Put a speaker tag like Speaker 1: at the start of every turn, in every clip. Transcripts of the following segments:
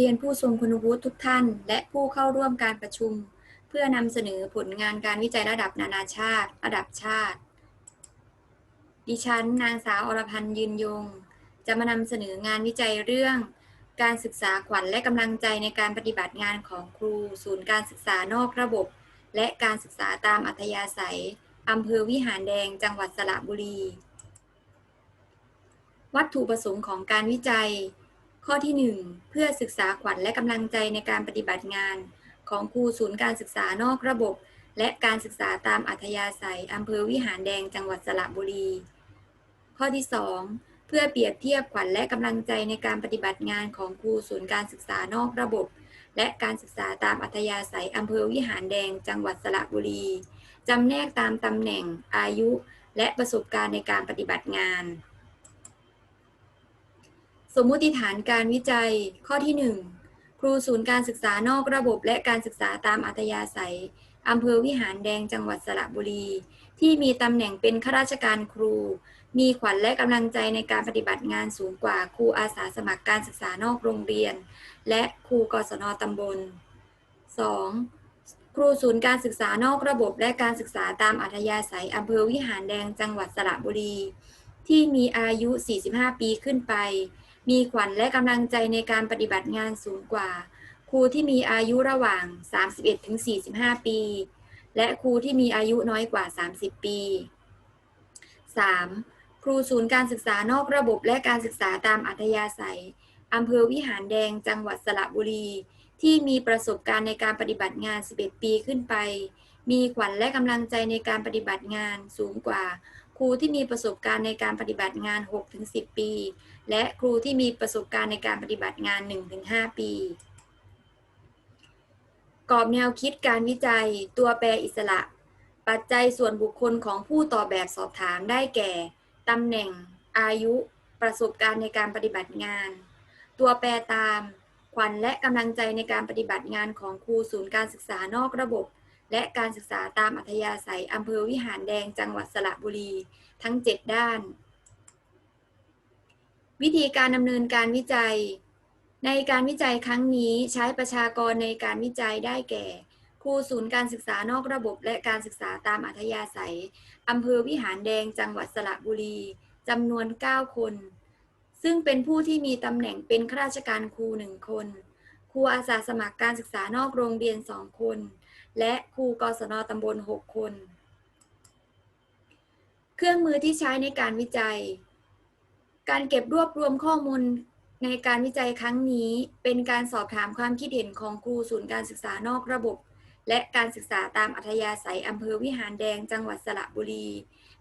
Speaker 1: เรียนผู้ทรงคุณวุฒิทุกท่าน และผู้เข้าร่วมการประชุม เพื่อนำเสนอผลงานการวิจัยระดับนานาชาติ ระดับชาติ ดิฉัน นางสาวอรพันธ์ยืนยง จะมานำเสนองานวิจัยเรื่อง การศึกษาขวัญและกำลังใจในการปฏิบัติงานของครู ศูนย์การศึกษานอกระบบ และการศึกษาตามอัธยาศัยอำเภอวิหารแดงจังหวัดสระบุรี วัตถุประสงค์ของการวิจัย ข้อที่ 1 เพื่อศึกษาขวัญและกำลังใจในการปฏิบัติงาน ของครูศูนย์การศึกษานอกระบบ และการศึกษาตามอัธยาศัยอำเภอวิหารแดงจังหวัดสระบุรี ข้อที่ 2 เพื่อเปรียบเทียบขวัญและกำลังใจในการปฏิบัติงานของครูศูนย์การศึกษานอกระบบ และการศึกษาตามอัธยาศัยอำเภอวิหารแดงจังหวัดสระบุรีจำแนกตามตำแหน่งอายุ และประสบการณ์ในการปฏิบัติงาน สมมุติฐานการวิจัยข้อที่ 1 ครูศูนย์การศึกษานอกระบบและการศึกษาตามอัธยาศัยอำเภอวิหารแดงจังหวัดสระบุรี ที่มีตำแหน่งเป็นข้าราชการครู มีขวัญและกำลังใจในการปฏิบัติงานสูงกว่าครูอาสาสมัครการศึกษานอกโรงเรียน และครูกศนตำบล 2. ครูศูนย์การศึกษานอกระบบและการศึกษาตามอัธยาศัยอำเภอวิหารแดงจังหวัดสระบุรี ที่มีอายุ 45 ปีขึ้นไป มีขวัญและกำลังใจในการปฏิบัติงานสูงกว่า ครูที่มีอายุระหว่าง 31-45 ปี และครูที่มีอายุน้อยกว่า 30 ปี 3. ครูศูนย์การศึกษานอกระบบและการศึกษาตามอัธยาศัยอำเภอวิหารแดงจังหวัดสระบุรี ที่มีประสบการณ์ในการปฏิบัติงาน 11 ปีขึ้นไป มีขวัญและกำลังใจในการปฏิบัติงานสูงกว่า ครูที่มีประสบการณ์ในการปฏิบัติงาน 6-10 ปี และครูที่มีประสบการณ์ในการปฏิบัติงาน 1-5 ปี กรอบแนวคิดการวิจัย ตัวแปรอิสระ ปัจจัยส่วนบุคคลของผู้ตอบแบบสอบถามได้แก่ ตำแหน่ง อายุ ประสบการณ์ในการปฏิบัติงาน ตัวแปรตาม ขวัญและกำลังใจในการปฏิบัติงานของครูศูนย์การศึกษานอกระบบ และการศึกษาตามอัธยาศัยอำเภอวิหารแดงจังหวัดสระบุรี ทั้ง 7 ด้าน วิธีการดำเนินการวิจัย ในการวิจัยครั้งนี้ใช้ประชากรในการวิจัยได้แก่ครูศูนย์การศึกษานอกระบบและการศึกษาตามอัธยาศัยอำเภอวิหารแดงจังหวัดสระบุรีจำนวน 9 คน ซึ่งเป็นผู้ที่มีตำแหน่งเป็นข้าราชการครู 1 คน ครูอาสาสมัครการศึกษานอกโรงเรียน 2 คน และครูกศนตำบล 6 คน เครื่องมือที่ใช้ในการวิจัย การเก็บรวบรวมข้อมูลในการวิจัยครั้งนี้เป็นการสอบถามความคิดเห็นของครูศูนย์การศึกษานอกระบบ และการศึกษาตามอัธยาศัยอำเภอวิหารแดงจังหวัดสระบุรี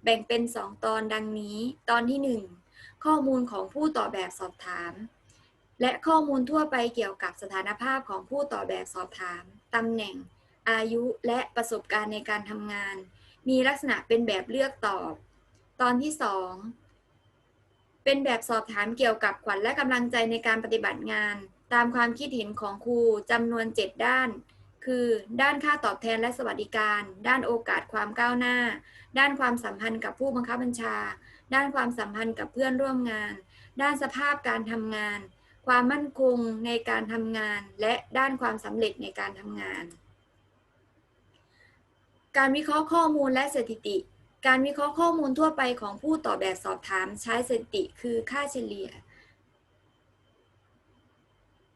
Speaker 1: แบ่งเป็น 2 ตอนดังนี้ ตอนที่ 1 ข้อมูลของผู้ตอบแบบสอบถาม และข้อมูลทั่วไปเกี่ยวกับสถานภาพของผู้ตอบแบบสอบถามตำแหน่ง อายุและประสบการณ์ในการทำงาน มีลักษณะเป็นแบบเลือกตอบ ตอนที่ 2 เป็นแบบสอบถามเกี่ยวกับขวัญและกำลังใจในการปฏิบัติงาน ตามความคิดเห็นของครูจำนวน 7 ด้าน คือ ด้านค่าตอบแทนและสวัสดิการ ด้านโอกาสความก้าวหน้า ด้านความสัมพันธ์กับผู้บังคับบัญชา ด้านความสัมพันธ์กับเพื่อนร่วมงาน ด้านสภาพการทำงาน ความมั่นคงในการทำงาน และด้านความสำเร็จในการทำงาน การวิเคราะห์ข้อมูลและสถิติ การวิเคราะห์ข้อมูลทั่วไปของผู้ตอบแบบสอบถามใช้สถิติคือค่าเฉลี่ย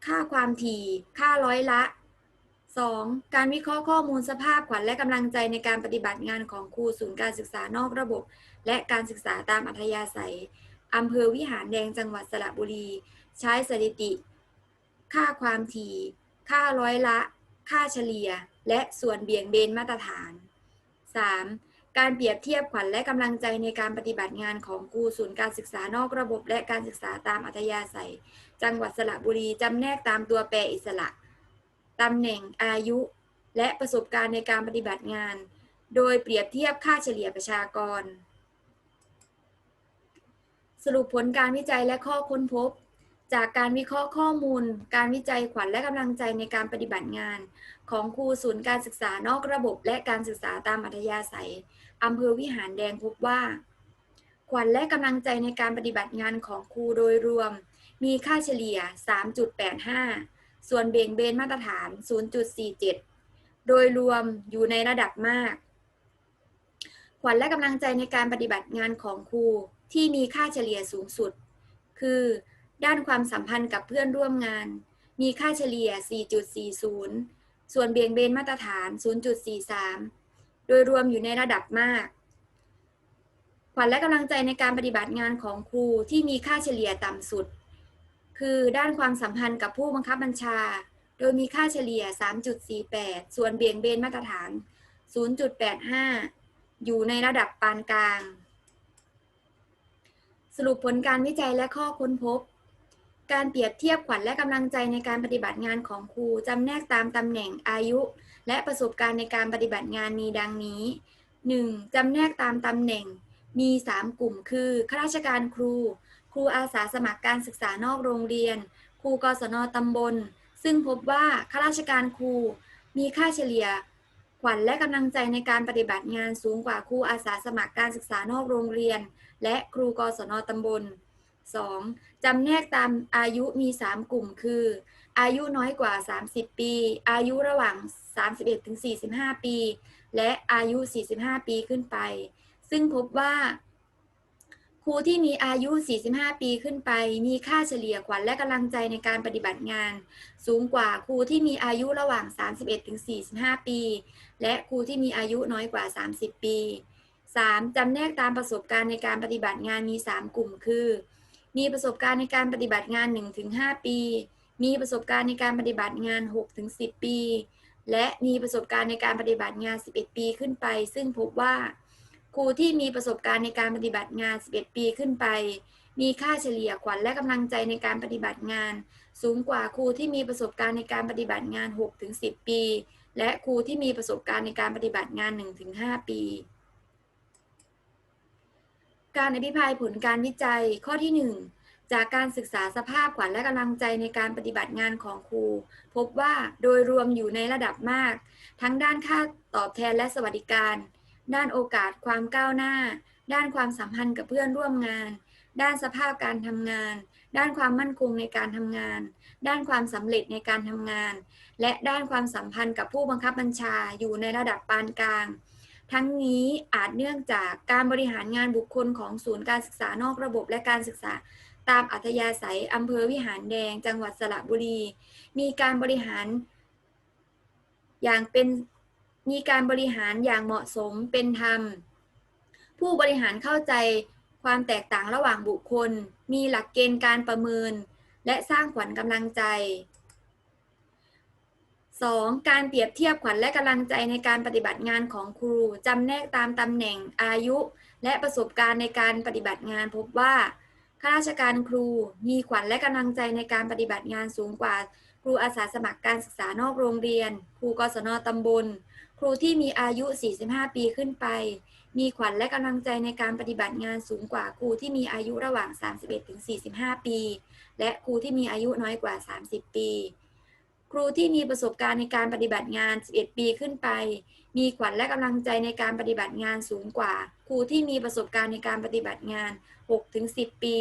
Speaker 1: ค่าความถี่ ค่าร้อยละ 2. การวิเคราะห์ข้อมูลสภาพขวัญและกำลังใจในการปฏิบัติงานของครูศูนย์การศึกษานอกระบบ และการศึกษาตามอัธยาศัยอำเภอวิหารแดงจังหวัดสระบุรี ใช้สถิติ ค่าความถี่ ค่าร้อยละ ค่าเฉลี่ย และส่วนเบี่ยงเบนมาตรฐาน 3. การเปรียบเทียบขวัญและกำลังใจในการปฏิบัติงานของครูศูนย์การศึกษานอกระบบ และการศึกษาตามอัธยาศัย จังหวัดสระบุรีจำแนกตามตัวแปรอิสระตำแหน่งอายุ และประสบการณ์ในการปฏิบัติงาน โดยเปรียบเทียบค่าเฉลี่ยประชากร สรุปผลการวิจัยและข้อค้นพบ จากการวิเคราะห์ข้อมูล การวิจัยขวัญและกำลังใจในการปฏิบัติงาน ของครูศูนย์การศึกษานอกระบบและการศึกษาตามอัธยาศัยอำเภอวิหารแดงพบว่า ขวัญและกำลังใจในการปฏิบัติงานของครูโดยรวม มีค่าเฉลี่ย 3.85 ส่วนเบี่ยงเบนมาตรฐาน 0.47 โดยรวมอยู่ในระดับมาก ขวัญและกำลังใจในการปฏิบัติงานของครูที่มีค่าเฉลี่ยสูงสุด คือ ด้านความสัมพันธ์กับเพื่อนร่วมงาน มีค่าเฉลี่ย 4.40 ส่วนเบี่ยงเบนมาตรฐาน 0.43 โดยรวมอยู่ในระดับมาก ขวัญและกำลังใจในการปฏิบัติงานของครูที่มีค่าเฉลี่ยต่ำสุด คือด้านความสัมพันธ์กับผู้บังคับบัญชา โดยมีค่าเฉลี่ย 3.48 ส่วนเบี่ยงเบนมาตรฐาน 0.85 อยู่ในระดับปานกลางสรุปผลการวิจัยและข้อค้นพบ การเปรียบเทียบขวัญและกำลังใจในการปฏิบัติงานของครูจำแนกตามตำแหน่งอายุ และประสบการณ์ในการปฏิบัติงานมีดังนี้ 1. จำแนกตามตำแหน่ง มี 3 กลุ่มคือข้าราชการครู ครูอาสาสมัครการศึกษานอกโรงเรียน ครูกศนตำบล ซึ่งพบว่าข้าราชการครู มีค่าเฉลี่ย ขวัญและกำลังใจในการปฏิบัติงานสูงกว่าครูอาสาสมัครการศึกษานอกโรงเรียน และครูกศนตำบล 2. จำแนกตามอายุมี 3 กลุ่มคือ อายุน้อยกว่า 30 ปี อายุระหว่าง 31-45 ปี และอายุ 45 ปีขึ้นไป ซึ่งพบว่า ครูที่มีอายุ 45 ปีขึ้นไป มีค่าเฉลี่ยขวัญและกำลังใจในการปฏิบัติงาน สูงกว่าครูที่มีอายุระหว่าง 31-45 ปี และครูที่มีอายุน้อยกว่า 30 ปี 3. จำแนกตามประสบการณ์ในการปฏิบัติงานมี 3 กลุ่มคือ มีประสบการณ์ในการปฏิบัติงาน 1-5 ปี มีประสบการณ์ในการปฏิบัติงาน 6-10 ปี และมีประสบการณ์ในการปฏิบัติงาน 11 ปีขึ้นไป ซึ่งพบว่า ครูที่มีประสบการณ์ในการปฏิบัติงาน 11 ปีขึ้นไป มีค่าเฉลี่ยขวัญและกำลังใจในการปฏิบัติงาน สูงกว่าครูที่มีประสบการณ์ในการปฏิบัติงาน 6-10 ปี และครูที่มีประสบการณ์ในการปฏิบัติงาน 1-5 ปี การอภิปรายผลการวิจัยข้อที่ 1 จากการศึกษาสภาพขวัญและกำลังใจในการปฏิบัติงานของครู พบว่าโดยรวมอยู่ในระดับมาก ทั้งด้านค่าตอบแทนและสวัสดิการ ด้านโอกาสความก้าวหน้า ด้านความสัมพันธ์กับเพื่อนร่วมงาน ด้านสภาพการทำงาน ด้านความมั่นคงในการทำงาน ด้านความสำเร็จในการทำงาน และด้านความสัมพันธ์กับผู้บังคับบัญชาอยู่ในระดับปานกลาง ทั้งนี้อาจเนื่องจากการบริหารงานบุคคลของศูนย์การศึกษานอกระบบและการศึกษาตามอัธยาศัยอำเภอวิหารแดง จังหวัดสระบุรี มีการบริหารอย่างเป็นมีการบริหารอย่างเหมาะสมเป็นธรรม ผู้บริหารเข้าใจความแตกต่างระหว่างบุคคล มีหลักเกณฑ์การประเมิน และสร้างขวัญกำลังใจ 2. การเปรียบเทียบขวัญและกำลังใจในการปฏิบัติงานของครูจำแนกตามตำแหน่งอายุ และประสบการณ์ในการปฏิบัติงานพบว่าข้าราชการครูมีขวัญและกำลังใจในการปฏิบัติงานสูงกว่า ครูอาสาสมัครการศึกษานอกโรงเรียน ครูกศนตำบล ครูที่มีอายุ 45 ปีขึ้นไป มีขวัญและกำลังใจในการปฏิบัติงานสูงกว่าครูที่มีอายุระหว่าง 31-45 ปี และครูที่มีอายุน้อยกว่า 30 ปี ครูที่มีประสบการณ์ในการปฏิบัติงาน 11 ปีขึ้นไป มีขวัญและกำลังใจในการปฏิบัติงานสูงกว่า ครูที่มีประสบการณ์ในการปฏิบัติงาน 6-10 ปี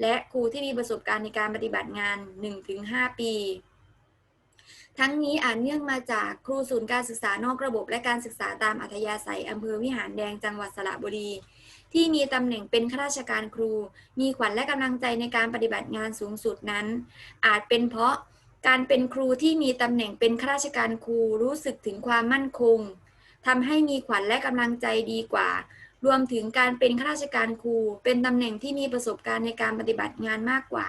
Speaker 1: และครูที่มีประสบการณ์ในการปฏิบัติงาน 1-5 ปี ทั้งนี้อาจเนื่องมาจากครูศูนย์การศึกษานอกระบบและการศึกษาตามอัธยาศัยอำเภอวิหารแดงจังหวัดสระบุรีที่มีตำแหน่งเป็นข้าราชการครู มีขวัญและกำลังใจในการปฏิบัติงานสูงสุดนั้น อาจเป็นเพราะ การเป็นครูที่มีตำแหน่งเป็นข้าราชการครูรู้สึกถึงความมั่นคงทำให้มีขวัญและกำลังใจดีกว่า รวมถึงการเป็นข้าราชการครู เป็นตำแหน่งที่มีประสบการณ์ในการปฏิบัติงานมากกว่า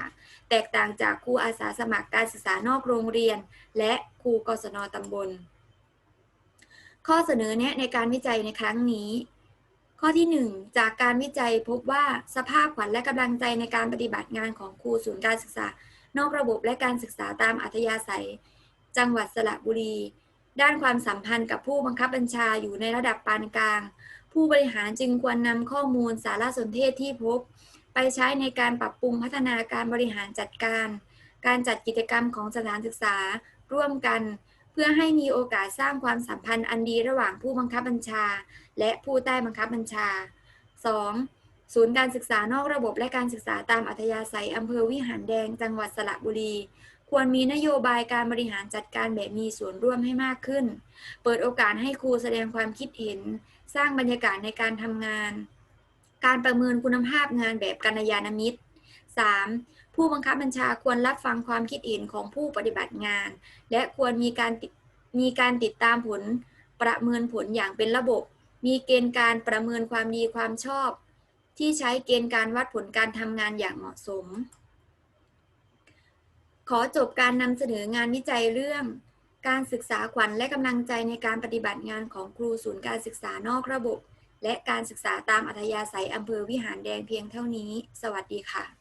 Speaker 1: แตกต่างจากครูอาสาสมัครการศึกษานอกโรงเรียน และครูกศนตำบล ข้อเสนอแนะในการวิจัยในครั้งนี้ ข้อที่ 1 จากการวิจัยพบว่าสภาพขวัญและกำลังใจในการปฏิบัติงานของครูศูนย์การศึกษา นอกระบบและการศึกษาตามอัธยาศัย จังหวัดสระบุรี ด้านความสัมพันธ์กับผู้บังคับบัญชาอยู่ในระดับปานกลาง ผู้บริหารจึงควรนำข้อมูลสารสนเทศที่พบ ไปใช้ในการปรับปรุงพัฒนาการบริหารจัดการ การจัดกิจกรรมของสถานศึกษาร่วมกัน เพื่อให้มีโอกาสสร้างความสัมพันธ์อันดีระหว่างผู้บังคับบัญชา และผู้ใต้บังคับบัญชา 2. ศูนย์การศึกษานอกระบบและการศึกษาตามอัธยาศัยอำเภอวิหารแดง จังหวัดสระบุรี ควรมีนโยบายการบริหารจัดการแบบมีส่วนร่วมให้มากขึ้น เปิดโอกาสให้ครูแสดงความคิดเห็น สร้างบรรยากาศในการทำงาน การประเมินคุณภาพงานแบบกัลยาณมิตร 3. ผู้บังคับบัญชาควรรับฟังความคิดเห็นของผู้ปฏิบัติงาน และควรมีการมีการติดตามผล ประเมินผลอย่างเป็นระบบ มีเกณฑ์การประเมินความดีความชอบ ที่ใช้เกณฑ์การวัดผลการทำงานอย่างเหมาะสม ขอจบการนำเสนองานวิจัยเรื่อง การศึกษาขวัญและกำลังใจในการปฏิบัติงานของครูศูนย์การศึกษานอกระบบ และการศึกษาตามอัธยาศัยอำเภอวิหารแดงเพียงเท่านี้ สวัสดีค่ะ